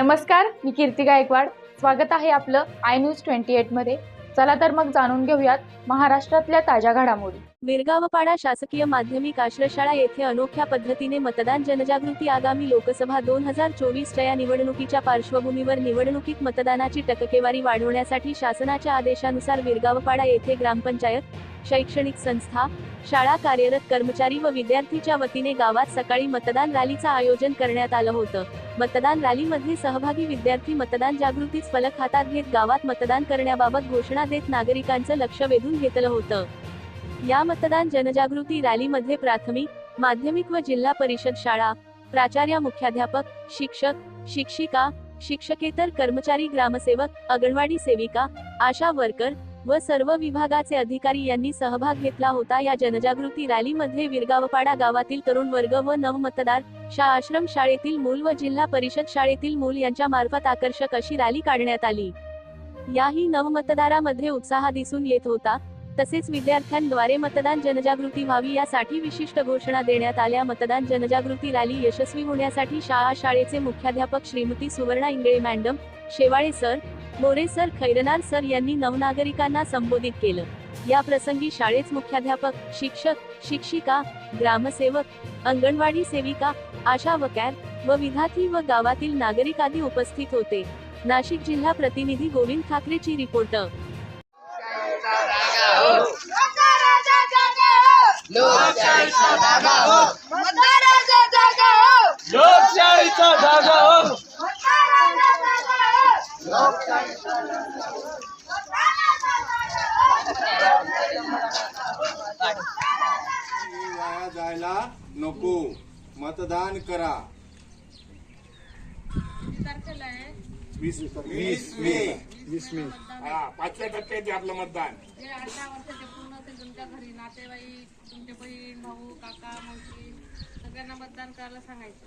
नमस्कार मी कीर्ती गायकवाड. स्वागत आहे आपलं आय न्यूज ट्वेंटी एटमध्ये चला तर मग जाणून घेऊयात महाराष्ट्रातल्या ताज्या घडामोडी. विरगावपाडा शासकीय माध्यमिक आश्रयशाळा येथे अनोख्या पद्धतीने मतदान जनजागृती आगामी लोकसभा दोन हजार चोवीसच्या या निवडणुकीच्या पार्श्वभूमीवर निवडणुकीत मतदानाची टक्केवारी वाढवण्यासाठी शासनाच्या आदेशानुसार विरगावपाडा येथे ग्रामपंचायत शैक्षणिक संस्था शाळा कार्यरत कर्मचारी व विद्यार्थीच्या वतीने गावात सकाळी मतदान रॅलीचं आयोजन करण्यात आलं होतं. मतदान रॅलीमध्ये सहभागी विद्यार्थी मतदान जागृतीच फलक हातात घेत गावात मतदान करण्याबाबत घोषणा देत नागरिकांचं लक्ष वेधून घेतलं होतं. या मतदान जनजागृती रॅलीमध्ये प्राथमिक माध्यमिक व जिल्हा परिषद शाळा प्राचार्य मुख्याध्यापक शिक्षक शिक्षिका शिक्षकेतर कर्मचारी ग्रामसेवक अंगणवाडी सेविका आशा वर्कर व सर्व विभागाचे अधिकारी यांनी सहभाग घेतला होता. या जनजागृती रॅलीमध्ये विरगावपाडा गावातील तरुण वर्ग व नवमतदार शा आश्रम शाळेतील मूल व जिल्हा परिषद शाळेतील मूल यांच्या मार्फत आकर्षक अशी रॅली काढण्यात आली. याही नवमतदारामध्ये उत्साह दिसून येत होता. तसेच विद्यार्थ्यांद्वारे मतदान जनजागृती व्हावी यासाठी विशिष्ट घोषणा देण्यात आल्या. मतदान जनजागृती रॅली यशस्वी होण्यासाठी शाळा शाळेचे मुख्याध्यापक Shrimati Suvarna Ingle madam Shewale sir More sir Khairnar sir यांनी नवनागरिकांना संबोधित केलं. या प्रसंगी शाळेत मुख्याध्यापक शिक्षक शिक्षिका ग्रामसेवक अंगणवाडी सेविका आशा वकॅर व विद्यार्थी व गावातील नागरिक आदी उपस्थित होते. नाशिक जिल्हा प्रतिनिधी गोविंद ठाकरेची रिपोर्ट. लोकशाहीचा धागा हो मतदाराचा जागा हो लोकशाहीचा जागा हो मतदाराचा जागा हो वाया जायला नको. मतदान करा. वीस वीस मे वीस मे हा पाचव्या टप्प्यात आपलं मतदान. जे अठरा वर्षाचे पूर्ण असेल तुमच्या घरी नातेवाईक तुमचे बहीण भाऊ काका मावशी सगळ्यांना मतदान करायला सांगायचं.